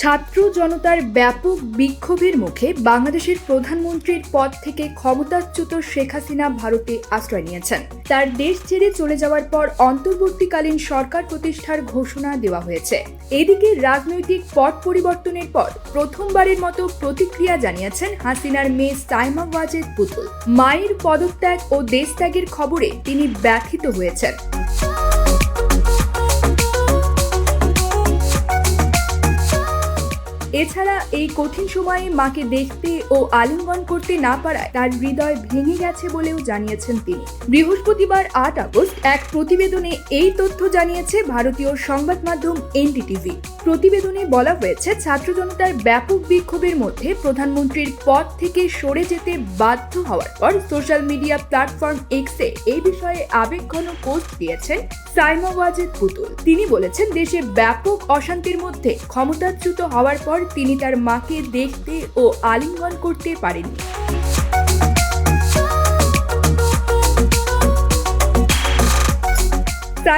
ছাত্র জনতার ব্যাপক বিক্ষোভের মুখে বাংলাদেশের প্রধানমন্ত্রীর পদ থেকে ক্ষমতাচ্যুত শেখ হাসিনা ভারতে আশ্রয় নিয়েছেন। তার দেশ ছেড়ে চলে যাওয়ার পর অন্তর্বর্তীকালীন সরকার প্রতিষ্ঠার ঘোষণা দেওয়া হয়েছে। এদিকে রাজনৈতিক পট পরিবর্তনের পর প্রথমবারের মতো প্রতিক্রিয়া জানিয়েছেন হাসিনার মেয়ে সাইমা ওয়াজেদ পুতুল। মায়ের পদত্যাগ ও দেশত্যাগের খবরে তিনি ব্যথিত হয়েছেন। এছাড়া এই কঠিন সময়ে মাকে দেখতে ও আলিঙ্গন করতে না পারায় তার হৃদয় ভেঙে গেছে বলেও জানিয়েছেন তিনি। বৃহস্পতিবার আট আগস্ট এক প্রতিবেদনে এই তথ্য জানিয়েছে ভারতীয় সংবাদ মাধ্যম এনডিটিভি। প্রতিবেদনে বলা হয়েছে, ছাত্র জনতার ব্যাপক বিক্ষোভের মধ্যে প্রধানমন্ত্রীর পদ থেকে সরে যেতে বাধ্য হওয়ার পর সোশ্যাল মিডিয়া প্ল্যাটফর্ম এক্সে এই বিষয়ে আবেগঘন পোস্ট দিয়েছেন সাইমা ওয়াজেদ পুতুল। তিনি বলেছেন, দেশে ব্যাপক অশান্তির মধ্যে ক্ষমতাচ্যুত হওয়ার পর তিনি তার মাকে দেখতে ও আলিঙ্গন করতে পারেননি।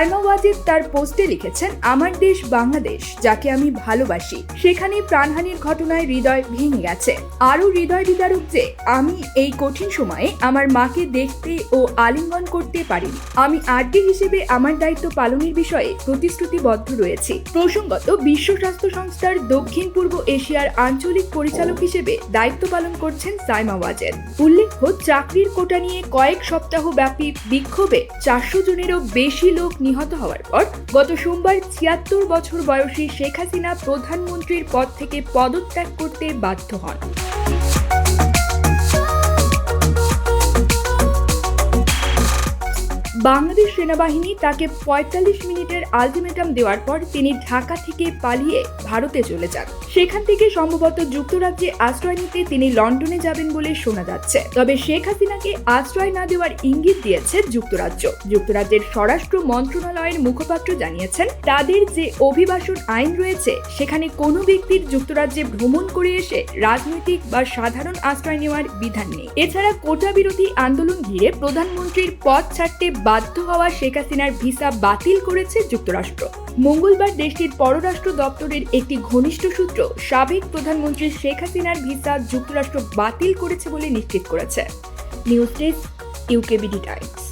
সাইমা ওয়াজিদ তার পোস্টে লিখেছেন, আমার দেশ বাংলাদেশ, যাকে আমি ভালোবাসি সেখানে প্রাণহানির ঘটনায় হৃদয় ভেঙে গেছে। আরও হৃদয় বিদারক যে, আমি এই কঠিন সময়ে আমার মাকে দেখতে ও আলিঙ্গন করতে পারিনি। আমি আরডি হিসেবে আমার দায়িত্ব পালনের বিষয়ে প্রতিশ্রুতিবদ্ধ রয়েছি। প্রসঙ্গত, বিশ্ব স্বাস্থ্য সংস্থার দক্ষিণ পূর্ব এশিয়ার আঞ্চলিক পরিচালক হিসেবে দায়িত্ব পালন করছেন সাইমা ওয়াজেদ উল্লেখ্য, চাকরির কোটা নিয়ে কয়েক সপ্তাহ ব্যাপী বিক্ষোভে চারশো জনেরও বেশি লোক নিহত হওয়ার পর গত সোমবার ছিয়াত্তর বছর বয়সী শেখ হাসিনা প্রধানমন্ত্রীর পদ থেকে পদত্যাগ করতে বাধ্য হন। বাংলাদেশ সেনাবাহিনী তাকে পঁয়তাল্লিশ মিনিটের আলটিমেটাম দেওয়ার পর তিনি ঢাকা থেকে পালিয়ে ভারতে চলে যান। সেখান থেকে সম্ভবত যুক্তরাজ্যে আশ্রয় নিতে তিনি লন্ডনে যাবেন বলে শোনা যাচ্ছে। তবে শেখ হাসিনাকে আশ্রয় না দেওয়ার ইঙ্গিত দিয়েছে যুক্তরাজ্য। যুক্তরাজ্যের স্বরাষ্ট্র মন্ত্রণালয়ের মুখপাত্র জানিয়েছেন, তাদের যে অভিবাসন আইন রয়েছে, সেখানে কোনো ব্যক্তির যুক্তরাজ্যে ভ্রমণ করে এসে রাজনৈতিক বা সাধারণ আশ্রয় নেওয়ার বিধান নেই। এছাড়া কোটা বিরোধী আন্দোলন ঘিরে প্রধানমন্ত্রীর পদ ছাড়তে বাধ্য হওয়া শেখ হাসিনার ভিসা বাতিল করেছে যুক্তরাষ্ট্র। মঙ্গলবার দেশটির পররাষ্ট্র দপ্তরের একটি ঘনিষ্ঠ সূত্র সাবেক প্রধানমন্ত্রী শেখ হাসিনার ভিসা যুক্তরাষ্ট্র বাতিল করেছে বলে নিশ্চিত করেছে। News desk, UKBD Times.